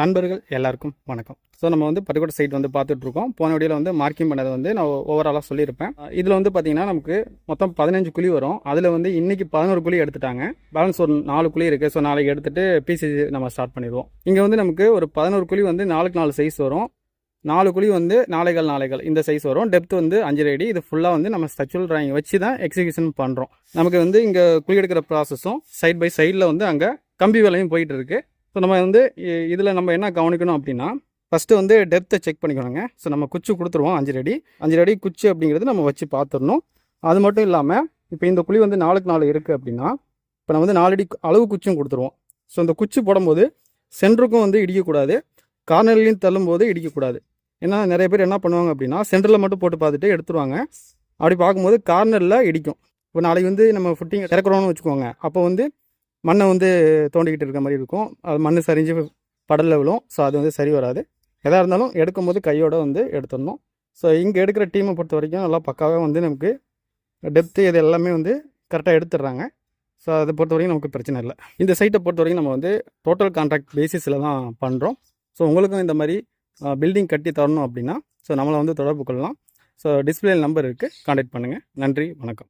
நண்பர்கள் எல்லாருக்கும் வணக்கம். ஸோ நம்ம வந்து பட்டுக்கோட்டை சைட் வந்து பார்த்துட்ருக்கோம். போன வீடியோவில் வந்து மார்க்கிங் பண்ணது வந்து நான் ஓவராலாக சொல்லியிருப்பேன். இதில் வந்து பார்த்திங்கன்னா நமக்கு மொத்தம் பதினஞ்சு குழி வரும். அதில் வந்து இன்றைக்கி பதினோரு குழி எடுத்துட்டாங்க. பேலன்ஸ் ஒரு நாலு குழி இருக்குது ஸோ நாளைக்கு எடுத்துட்டு பிசிசி நம்ம ஸ்டார்ட் பண்ணிடுவோம். இங்கே வந்து நமக்கு ஒரு பதினோரு குழி வந்து நாலுக்கு நாலு சைஸ் வரும். நாலு குழி வந்து நாளைகள் நாளைகள். இந்த சைஸ் வரும். டெப்த் வந்து அஞ்சு அடி. இது ஃபுல்லாக வந்து நம்ம ஸ்ட்ரக்சரல் ட்ராயிங் வச்சு தான் எக்ஸிகியூஷன் பண்ணுறோம் நமக்கு வந்து இங்கே குழி எடுக்கிற ப்ராசஸும் சைட் பை சைடில் வந்து அங்கே கம்பி வேலையும் போயிட்டு இருக்குது ஸோ நம்ம வந்து இதில் நம்ம என்ன கவனிக்கணும் அப்படின்னா ஃபஸ்ட்டு வந்து டெப்த்தை செக் பண்ணிக்கணுங்க. ஸோ நம்ம குச்சி கொடுத்துருவோம் அஞ்சு அடி. அஞ்சு அடி குச்சி அப்படிங்கிறது நம்ம வச்சு பார்த்துடணும் அது மட்டும் இல்லாமல் இப்போ இந்த குழி வந்து நாலுக்கு நாலு இருக்குது அப்படின்னா இப்போ நம்ம வந்து நாலடி அளவு குச்சியும் கொடுத்துருவோம். ஸோ இந்த குச்சி போடும்போது சென்டருக்கும் வந்து இடிக்கக்கூடாது. கார்னர்லையும் தள்ளும்போது இடிக்கக்கூடாது. ஏன்னா நிறைய பேர் என்ன பண்ணுவாங்க அப்படின்னா சென்டரில் மட்டும் போட்டு பார்த்துட்டு எடுத்துருவாங்க. அப்படி பார்க்கும்போது கார்னரில் இடிக்கும். இப்போ நாளைக்கு வந்து நம்ம ஃபுட்டிங் இறக்குறோம்னு வச்சுக்கோங்க. அப்போ வந்து மண்ணை வந்து தோண்டிக்கிட்டு இருக்க மாதிரி இருக்கும். அது மண் சரிஞ்சு படலில் விழும். ஸோ அது வந்து சரி வராது. எதாக இருந்தாலும் எடுக்கும்போது கையோடு வந்து எடுத்துடணும். ஸோ இங்கே எடுக்கிற டீமை பொறுத்த வரைக்கும் நல்லா பக்காவாக வந்து நமக்கு டெப்த்து இது எல்லாமே வந்து கரெக்டாக எடுத்துடுறாங்க. ஸோ அதை பொறுத்த வரைக்கும் நமக்கு பிரச்சனை இல்லை. இந்த சைட்டை பொறுத்த வரைக்கும் நம்ம வந்து டோட்டல் கான்ட்ராக்ட் பேசிஸில் தான் பண்ணுறோம் ஸோ உங்களுக்கும் இந்த மாதிரி பில்டிங் கட்டி தரணும் அப்படின்னா ஸோ நம்மளை வந்து தொடர்பு கொள்ளலாம். ஸோ டிஸ்பிளே நம்பர் இருக்குது கான்டாக்ட் பண்ணுங்கள் நன்றி. வணக்கம்.